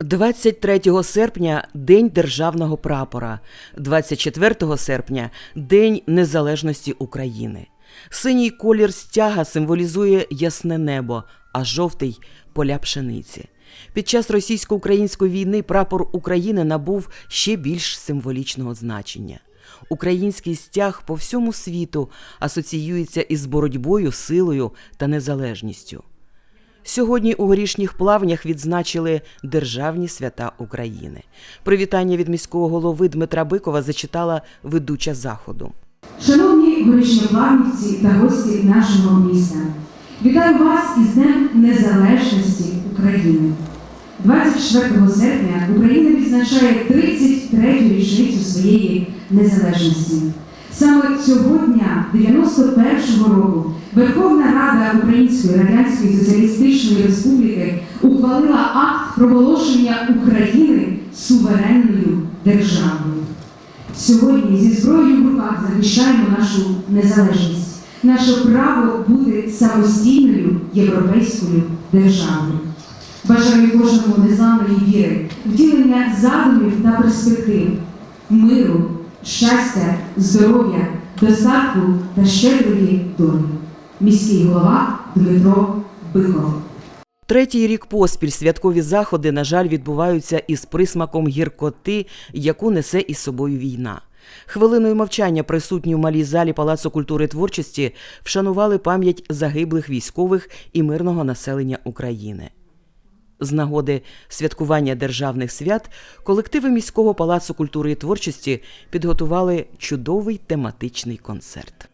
23 серпня День державного прапора, 24 серпня День Незалежності України. Синій колір стяга символізує ясне небо, а жовтий поля пшениці. Під час російсько-української війни прапор України набув ще більш символічного значення. Український стяг по всьому світу асоціюється із боротьбою, силою та незалежністю. Сьогодні у горішніх плавнях відзначили державні свята України. Привітання від міського голови Дмитра Бикова зачитала ведуча заходу. Шановні горішньоплавнівці та гості нашого міста, вітаю вас із Днем Незалежності України. 24 серпня Україна відзначає 33-ю річницю своєї незалежності. Саме цього дня, 91-го року, Верховна Рада Української Радянської Соціалістичної Республіки ухвалила акт проголошення України суверенною державою. Сьогодні зі зброєю в руках захищаємо нашу незалежність, наше право бути самостійною європейською державою. Бажаю кожному незламної віри, втілення задумів та перспектив, миру, щастя, здоров'я, достатку та щедрої долі. Міський голова Дмитро Биков. Третій рік поспіль святкові заходи, на жаль, відбуваються із присмаком гіркоти, яку несе із собою війна. Хвилиною мовчання присутні в малій залі Палацу культури творчості вшанували пам'ять загиблих військових і мирного населення України. З нагоди святкування державних свят колективи міського палацу культури і творчості підготували чудовий тематичний концерт.